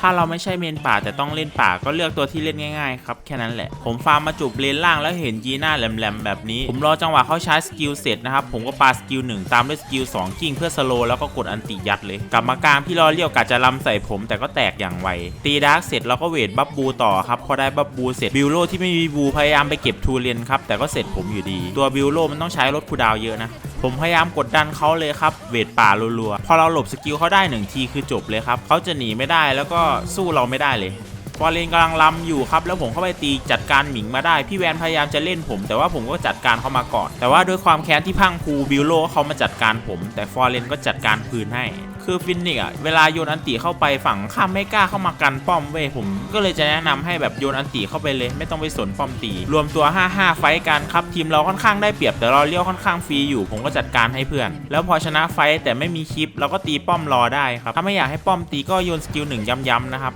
ถ้าเราไม่ใช่เมนป่าแต่ต้องเล่นป่าก็เลือกตัวที่เล่นง่ายๆครับแค่นั้นแหละ ผมฟาร์มมาจูบเลนล่างแล้วเห็นจีน่าแหลมๆแบบนี้ ผมรอจังหวะเขาใช้สกิลเสร็จนะครับผมก็ปาสกิลหนึ่งตามด้วยสกิลสองกิ้งเพื่อสโลแล้วก็กดอันติยัดเลย กลับมากลางพี่รอเลี้ยวกะจะลำใส่ผมแต่ก็แตกอย่างไวตีดาร์กเสร็จเราก็เวทบัฟบูต่อครับพอได้บัฟบูเสร็จบิวโลที่ไม่มีบูพยายามไปเก็บทูเรียนครับแต่ก็เสร็จผมอยู่ดี ตัวบิวโลมันต้องใช้รถคูดาวเยอะนะ ผมพยายามกดดันเขาเลยครับ เวทป่ารัวๆ พอเราหลบสกิลเขาได้หนึ่งทีคือจบเลยครับเขาจะหนีไม่ได้แล้วก็สู้เราไม่ได้เลยฟอร์เรนกำลังลำอยู่ครับ แล้วผมเข้าไปตีจัดการหมิงมาได้ พี่แวนพยายามจะเล่นผม แต่ว่าผมก็จัดการเขามาก่อน แต่ว่าด้วยความแค้นที่พังพูบิลโลเขามาจัดการผม แต่ฟอร์เรนก็จัดการพื้นให้ คือฟินิกซ์อะเวลาโยนอันติเข้าไปฝั่งข้ามไม่กล้าเข้ามากันป้อมเว้ยผม ก็เลยจะแนะนำให้แบบโยนอันติเข้าไปเลย ไม่ต้องไปสนป้อมตี รวมตัว 5-5 ไฟกันครับทีมเราค่อนข้างได้เปรียบแต่เราเลี้ยวค่อนข้างฟรีอยู่ ผมก็จัดการให้เพื่อน แล้วพอชนะไฟแต่ไม่มีคลิปเราก็ตีป้อมรอได้ครับถ้าไม่อยากให้ป้อมตีก็โยนสกิลหนึ่งย้ำๆนะครับ